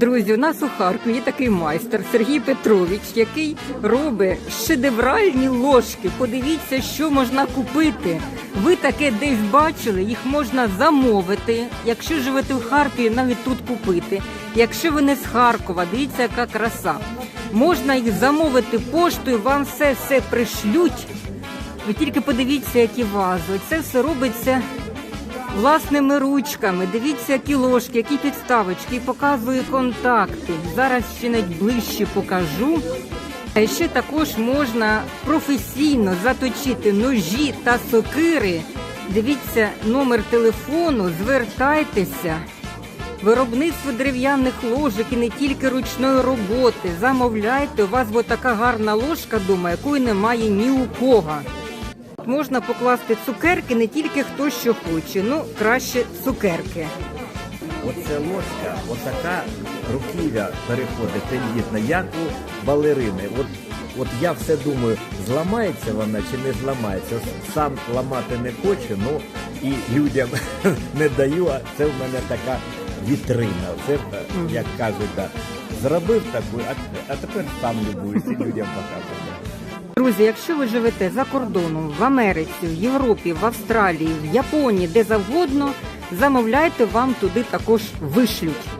Друзі, у нас у Харкові є такий майстер Сергій Петрович, який робить шедевральні ложки. Подивіться, що можна купити. Ви таке десь бачили, їх можна замовити. Якщо живете в Харкові, навіть тут купити. Якщо ви не з Харкова, дивіться, яка краса. Можна їх замовити поштою, вам все все пришлють. Ви тільки подивіться, які вази. Це все робиться власними ручками. Дивіться, які ложки, які підставочки, і показую контакти. Зараз ще навіть ближче покажу. А ще також можна професійно заточити ножі та сокири. Дивіться номер телефону, звертайтеся. Виробництво дерев'яних ложок і не тільки ручної роботи. Замовляйте, у вас буде така гарна ложка дома, якої немає ні у кого. Можна покласти цукерки не тільки хто що хоче, ну краще цукерки. Оце ложка, отака руків'я переходить тендітна, як у балерини. От, от я все думаю, зламається вона чи не зламається. Сам ламати не хочу, ну і людям не даю, а це в мене така вітрина. Це, як кажуть, так, зробив таку, а, а тепер сам любуюсь і людям показую. Друзі, якщо ви живете за кордоном, в Америці, в Європі, в Австралії, в Японії, де завгодно, замовляйте, вам туди також вишлють.